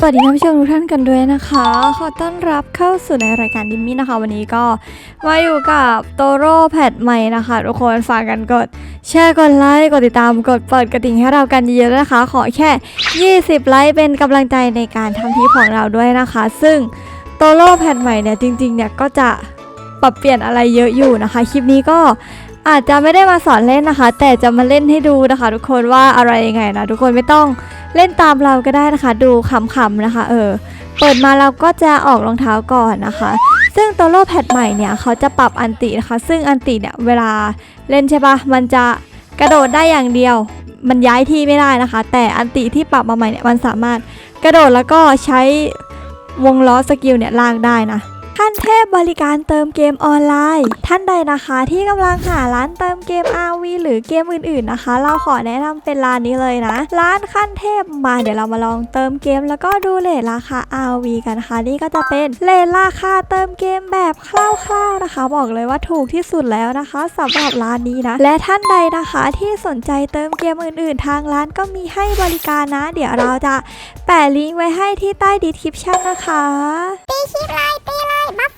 สวัสดีท่านผู้ชมทุกท่านกันด้วยนะคะ ขอต้อนรับเข้าสู่ในรายการดิมมี่นะคะ วันนี้ก็ มาอยู่กับโตโร่แพทใหม่นะคะ ทุกคนฝากกันกด แชร์กดไลค์กดติดตามกดเปิดกระดิ่งให้เรากันเยอะๆนะคะ ขอแค่ 20 ไลค์เป็นกำลังใจในการทำคลิปของเราด้วยนะคะ ซึ่งโตโร่แพทใหม่เนี่ยจริงๆเนี่ยก็จะปรับเปลี่ยนอะไรเยอะอยู่นะคะ คลิปนี้ก็อาจจะไม่ได้มาสอนเล่นนะคะ แต่จะมาเล่นให้ดูนะคะ ทุกคนว่าอะไรยังไงนะทุกคนไม่ต้องเล่นตามเราก็ได้นะคะ ดูขำๆนะคะ เออ เปิดมาเราก็จะออกรองเท้าก่อนนะคะ ซึ่งตัวโลแพดใหม่เนี่ยเขาจะปรับอันตินะคะ ซึ่งอันติเนี่ยเวลาเล่นใช่ปะมันจะกระโดดได้อย่างเดียว มันย้ายที่ไม่ได้นะคะ แต่อันติที่ปรับมาใหม่เนี่ยมันสามารถกระโดดแล้วก็ใช้วงล้อสกิลเนี่ยลากได้นะ ขั้นเทพบริการเติมเกมออนไลน์ ท่านใดนะคะที่กำลังหาร้านเติมเกม RV หรือเกมอื่นๆนะคะ เราขอแนะนำเป็นร้านนี้เลยนะ ร้านขั้นเทพมาเดี๋ยวเรามาลองเติมเกม แล้วก็ดูเลทราคา RV กันนะคะนี่ก็จะเป็นเลทราคาเติมเกมแบบคร่าวๆนะคะ บอกเลยว่าถูกที่สุดแล้วนะคะสำหรับร้านนี้นะ และท่านใดนะคะที่สนใจเติมเกมอื่น ๆ ทางร้านก็มีให้บริการนะ เดี๋ยวเราจะแปะลิงก์ไว้ให้ที่ใต้ดีคริปชั่นนะคะตีคลิปเลยตีเล ยบัฟฟ้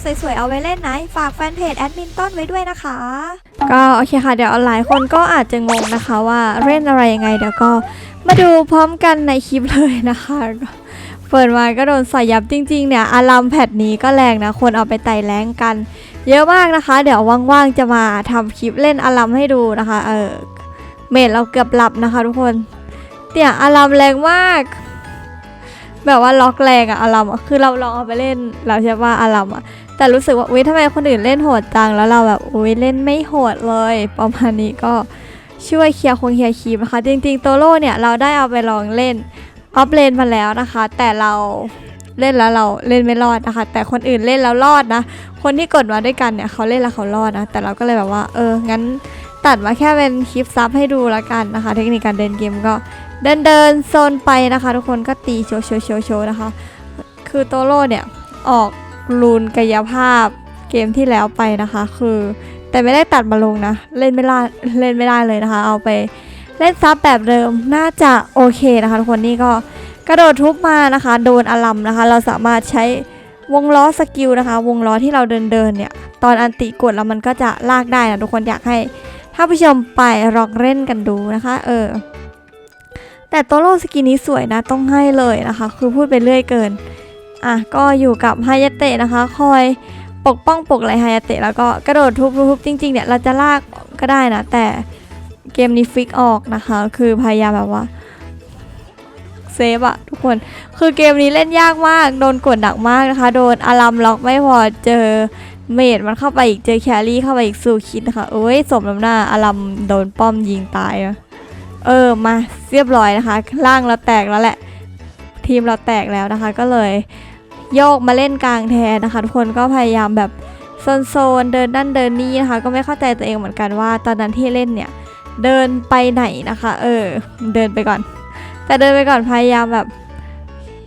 สวยๆเอาไว้เล่นนะฝากแฟนเพจแอดมินต้นไว้ด้วยนะคะ ก็โอเคค่ะเดี๋ยวหลายคนก็อาจจะงงนะคะว่าเล่นอะไรยังไงเดี๋ยวก็มาดูพร้อมกันในคลิปเลยนะคะเปิดมาก็โดนใส่ยับจริงๆเนี่ยอารัมแพดนี้ก็แรงนะ คนเอาไปไต่แรงกัน เยอะมากนะคะ เดี๋ยวว่างๆจะมาทำคลิปเล่นอารัมให้ดูนะคะ เออเมดเราเกือบหลับนะคะ ทุกคนเนี่ยอารัมแรงมาก แบบว่าล็อกแรงอะอารัมอะคือเราลองเอาไปเล่นเราใช่ว่าอารัมอะ แต่รู้สึกว่าอุ้ยทำไมคนอื่นเล่นโหดจังแล้วเราแบบอุ้ยเล่นไม่โหดเลยประมาณนี้ก็ช่วยเคลียร์คงเคลียร์คีบนะคะ จริงๆโตโร่เนี่ยเราได้เอาไปลองเล่นออฟเลนมาแล้วนะคะ แต่เราเล่นแล้วเราเล่นไม่รอดนะคะ แต่คนอื่นเล่นแล้วรอดนะ คนที่กดมาด้วยกันเนี่ยเขาเล่นแล้วเขารอดนะ แต่เราก็เลยแบบว่าเอองั้นตัดมาแค่เป็นคลิปซับให้ดูละกันนะคะ เทคนิคการเดินเกมก็เดินเดินโซนไปนะคะ ทุกคนก็ตีโชว์โชว์โชว์โชว์นะคะ คือโตโร่เนี่ยออก รูนกายภาพเกมที่แล้วไปนะคะ คือ แต่ไม่ได้ตัดมาลงนะ เล่นไม่ได้เล่นไม่ได้เลยนะคะ เอาไปเล่นซับแบบเดิมน่าจะโอเคนะคะทุกคนนี่ก็กระโดดทุบมานะคะ โดนอลัมนะคะ เราสามารถใช้วงล้อสกิลนะคะ วงล้อที่เราเดินเดินเนี่ย ตอนอันติกดแล้วมันก็จะลากได้นะทุกคนอยากให้ถ้าผู้ชมไปลองเล่นกันดูนะคะ เออ แต่โตโรสกินนี้สวยนะต้องให้เลยนะคะ คือพูดไปเรื่อยเกิน อะก็อยู่กับฮายาเตะนะคะ คอยปกป้องปกไหลฮายาเตะแล้วก็กระโดดทุบๆจริงๆเนี่ยเราจะลากก็ได้นะ แต่เกมนี้ฟิกออกนะคะ คือพยายามแบบว่าเซฟอะทุกคนคือเกมนี้เล่นยากมาก โดนกดหนักมากนะคะ โดนอารัมล็อกไม่พอเจอเมดมันเข้าไปอีกเจอแครี่เข้าไปอีกสู่คิดนะคะเอ้ยสมน้ำหน้าอารัมโดนป้อมยิงตายเออมาเรียบร้อยนะคะร่างเราแตกแล้วแหละ ทีมเราแตกแล้วนะคะ ก็เลย โยกมาเล่นกลางแทนนะคะ ทุกคนก็พยายามแบบโซนๆเดินนั่นเดินนี่นะคะ ก็ไม่เข้าใจตัวเองเหมือนกันว่า ตอนนั้นที่เล่นเนี่ยเดินไปไหนนะคะ เออ เดินไปก่อน แต่เดินไปก่อนพยายามแบบ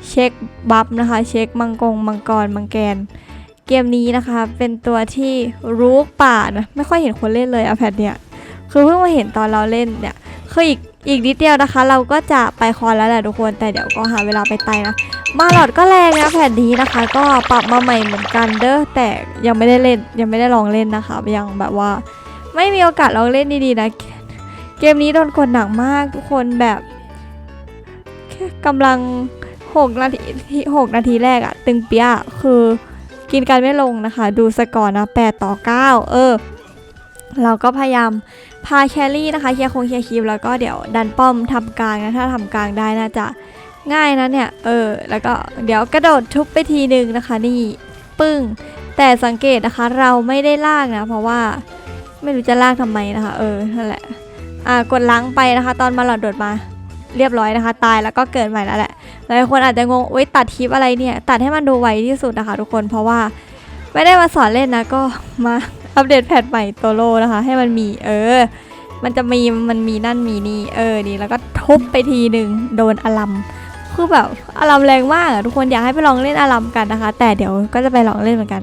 เช็คบัฟนะคะ เช็คมังกรมังกรมังแกน เกมนี้นะคะ เป็นตัวที่รู้ป่านะไม่ค่อยเห็นคนเล่นเลยอะแพทเนี่ยคือเพิ่งมาเห็นตอนเราเล่นเนี่ยคืออีก อีกนิดเดียวนะคะ เราก็จะไปคอนแล้วแหละทุกคนแต่เดี๋ยวก็หาเวลาไปไตนะมาหลอดก็แรงนะแผ่นนี้นะคะ ก็ปรับมาใหม่เหมือนกันเด้อแต่ยังไม่ได้เล่นยังไม่ได้ลองเล่นนะคะยังแบบว่า ไม่มีโอกาสลองเล่นดีๆนะ เกมนี้โดนกดหนักมากทุกคนแบบแค่กำลัง6นาที6นาทีแรกอะตึงเปียะคือกินกันไม่ลงนะคะ ดูสกอร์นะ8ต่อ 9 เออ เราก็พยายาม พาแครี่นะคะเคลียร์คงเคลียร์คลิปแล้วก็เดี๋ยวดันป้อมทำกลางนะถ้าทำกลางได้น่าจะง่ายนะเนี่ยเออแล้วก็เดี๋ยวกระโดดทุบไปทีหนึ่งนะคะนี่ปึ้ง แต่สังเกตนะคะเราไม่ได้ลากนะ เพราะว่าไม่รู้จะลากทำไมนะคะ เออนั่นแหละอ่ากดล้างไปนะคะ ตอนมาหลอดโดดมาเรียบร้อยนะคะ ตายแล้วก็เกิดใหม่แล้วแหละหลายคนอาจจะงงโอุ้ยตัดคลิปอะไรเนี่ย ตัดให้มันดูไวที่สุดนะคะ ทุกคนเพราะว่าไม่ได้มาสอนเล่นนะก็มา อัปเดตแพทใหม่โตโร่นะคะ ให้มันมีเออ มันจะมีมันมีนั่นมีนี่เออดีแล้วก็ทุบไปทีหนึ่งโดนอลัมคือแบบอลัมแรงมากอะทุกคนอยากให้ไปลองเล่นอลัมกันนะคะ แต่เดี๋ยวก็จะไปลองเล่นเหมือนกัน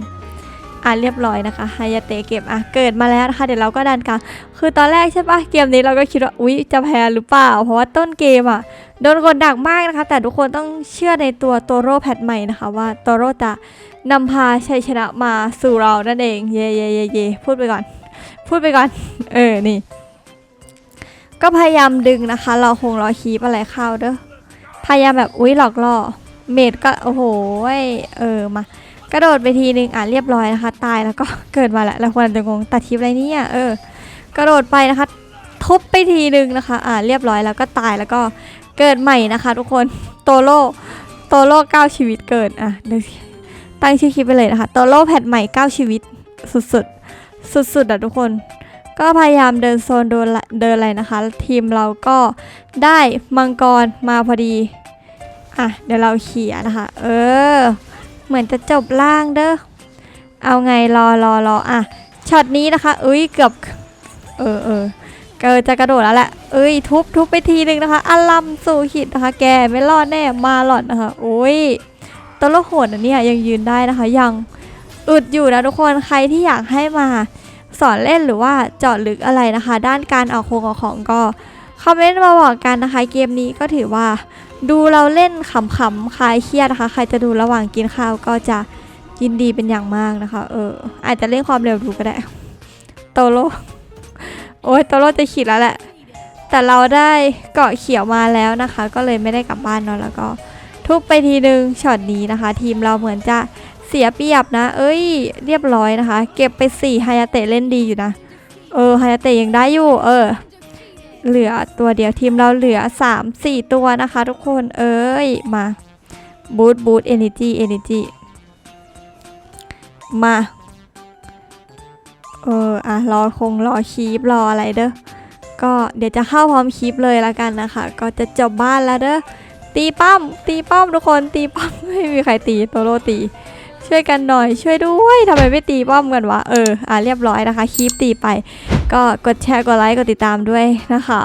อะเรียบร้อยนะคะฮายาเตะเก็บอะเกิดมาแล้วนะคะเดี๋ยวเราก็ดันกลางคือตอนแรกใช่ปะเกมนี้เราก็คิดว่าอุ๊ยจะแพ้หรือเปล่า เพราะว่าต้นเกมอะโดนกดดักมากนะคะ แต่ทุกคนต้องเชื่อในตัวโตโร่แพทใหม่นะคะ ว่าโตโร่จะนำพาชัยชนะมาสู่เรานั่นเองเย่เย่เย่เย่พูดไปก่อน พูดไปก่อน เออนี่ ก็พยายามดึงนะคะ เราคงรอคีปอะไรเข้าเด้อพยายามแบบอุ๊ยหลอกล่อเมดก็โอ้โหเออมา กระโดดไปทีนึงอะเรียบร้อยนะคะ ตายแล้วก็เกิดมาแล้วแล้วคนอาจะงงตัดคลิปอะไรเนี่ยเออ กระโดดไปนะคะทุบไปทีนึงนะคะ อะเรียบร้อยแล้วก็ตายแล้วก็เกิดใหม่นะคะ ทุกคนโตโร่โตโร่เก้าชีวิตเกิดอะเดี๋ยวตั้งชื่อคลิปไปเลยนะคะโตโร่แพทใหม่เก้าชีวิตสุดๆสุดๆอะทุกคน ก็พยายามเดินโซนเดินเดินอะไรนะคะ ทีมเราก็ได้มังกรมาพอดีอะเดี๋ยวเราเขี่ยนะคะ เออ เหมือนจะจบล่างเด้อ เอาไงรอรอรออะ ช็อตนี้นะคะอุ้ยเกือบ เออเออเกิดจะกระโดดแล้วแหละ เอ้ยทุบทุบไปทีนึงนะคะอลัมสู่หิตนะคะ แกไม่รอดแน่ มาหลอดนะคะ โอ้ยตัวละโหดอันเนี้ยยังยืนได้นะคะ ยังอึดอยู่นะทุกคน ใครที่อยากให้มาสอนเล่นหรือว่าเจาะลึกอะไรนะคะ ด้านการเอาโครงเอาของก็คอมเมนต์มาบอกกันนะคะ เกมนี้ก็ถือว่า ดูเราเล่นขำๆคลายเครียดนะคะ ใครจะดูระหว่างกินข้าวก็จะยินดีเป็นอย่างมากนะคะ เออ อาจจะเล่นความเร็วดูก็ได้ โตโรโอ้ยโตโรจะขีดแล้วแหละ แต่เราได้เกาะเขียวมาแล้วนะคะ ก็เลยไม่ได้กลับบ้านเนาะแล้วก็ ทุบไปทีนึงช็อตนี้นะคะ ทีมเราเหมือนจะเสียเปรียบนะ เอ้ย เรียบร้อยนะคะ เก็บไป4ฮายาเตะเล่นดีอยู่นะ เออฮายาเตะยังได้อยู่ เออ เหลือตัวเดียวทีมเราเหลือ 3 4 ตัวนะคะ ทุกคนเอ้ยมาบูทบูทเอเนจีเอเนจีมาเอออะรอคงรอคีปรออะไรเด้อก็เดี๋ยวจะเข้าพร้อมคีปเลยละกันนะคะ ก็จะจบบ้านแล้วเด้อตีป้อมตีป้อมทุกคนตีป้อมไม่มีใครตีโตโรตี ช่วยกันหน่อยช่วยด้วยทำไมไม่ตีป้อมกันวะเอออะเรียบร้อยนะคะคีปตีไป ก็กดแชร์กดไลค์กดติดตามด้วยนะคะ